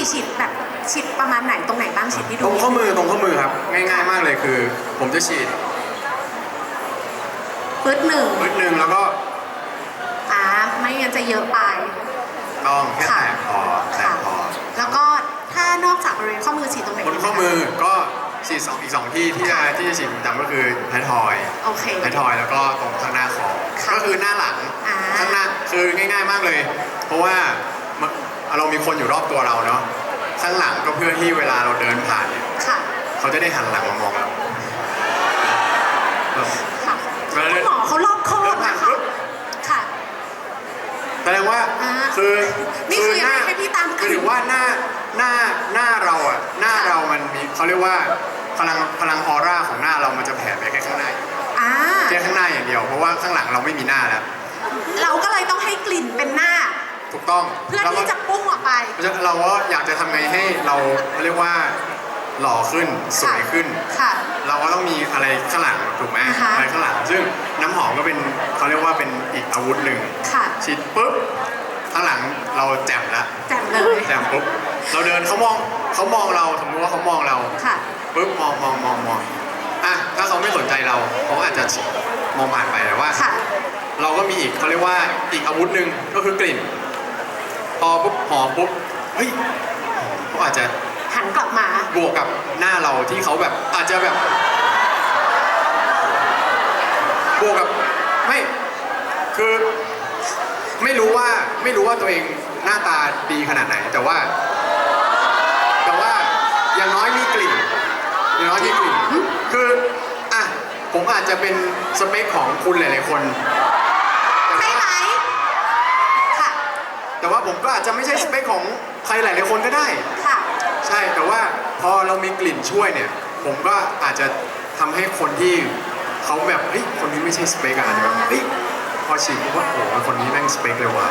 ติฉีดแบบฉีดประมาณไหนตรงไหนบ้างฉีดที่ตดูรงข้อมือตรงข้อมือครับ ง่ายๆมากเลยคือ ผมจะฉีดปึ๊ดหนึ่งนิดนึงแล้วก็อ่าไม่งั้นจะเยอะไป ต้องแค่ค่ะแตะพอแตะค่ะ พอแล้วก็ถ้านอกจากบริเวณข้อมือฉีดตรงไหนบนข้อมือก็ฉีดสองอีกสองที่ที่จะที่จะฉีดประจำก็คือท้ายทอย โอเค ท้ายทอยแล้วก็ตรงข้างหน้าคอค่ะก็คือหน้าหลังอ่าข้างหน้าคือง่าย ๆ มากเลย เพราะว่ามัน เรามีคนอยู่รอบตัวเราเนาะข้างหลังก็เพื่อที่เวลาเราเดินผ่านเนี่ยค่ะ เขาจะได้หันหลังมามองเราแบบค่ะเวลาคุเดิณนหมอเขารอบคอบเดินผ่านนะคะปุ๊บค่ะ แสดงว่าอ่าคือนี่คือยังไงให้พี่ตามคือถือว่าหน้าหน้าหน้าเราอะหน้าเรามันมีเขาเรียกว่าพลังพลังออร่าของหน้าเรามันจะแผ่ไปแค่ข้างหน้าอ่าแค่ข้างหน้าอย่างเดียวเพราะว่าข้างหลังเราไม่มีหน้าแล้ว เราก็เลยต้องให้กลิ่นเป็นหน้า ถูกต้องเพื่อเราก็ที่จะพุ่งออกไป เราก็อยากจะทำไงให้เราเรียกว่าหล่อขึ้นสวยขึ้น ค่ะ เราก็ต้องมีอะไรข้างหลังถูกไหมอ่าฮะอะไรข้างหลัง ซึ่งน้ำหอมก็เป็นเขาเรียกว่าเป็นอีกอาวุธหนึ่งค่ะ ฉีดปุ๊บข้างหลังเราแจ่มละแจ่มเลยแจ่มปุ๊บเราเดินเขามองเขามองเราสมมติว่าเขามองเราค่ะ ปุ๊บมองมองมองมองอะถ้าเขาไม่สนใจเราเขาอาจจะมองผ่านไปแต่ว่า ค่ะ เราก็มีอีกเขาเรียกว่าอีกอาวุธหนึ่งก็คือกลิ่น พอปุ๊บหอมปุ๊บเฮ้ยเขาอาจจะหันกลับมา บวกกับหน้าเราที่เขาแบบอาจจะแบบ บวกกับไม่คือไม่รู้ว่าไม่รู้ว่าตัวเองหน้าตาดีขนาดไหน แต่ว่า แต่ว่าอย่างน้อยมีกลิ่นอย่างน้อยมีกลิ่นคืออะผมอาจจะเป็นสเปคของคุณหลาย ๆ คนแต่ ใช่ ว่า ไหม ค่ะ แต่ว่าผมก็อาจจะไม่ใช่สเปคของใครหลายๆคนก็ได้ ค่ะ ใช่แต่ว่าพอเรามีกลิ่นช่วยเนี่ย ผมก็อาจจะทำให้คนที่เขาแบบเฮ้ยคนนี้ไม่ใช่สเปกอะอาจจะแบบเฮ้ยพอฉีดปุ๊บว่าโอ้โหคนนี้แม่งสเปกเลยว่ะ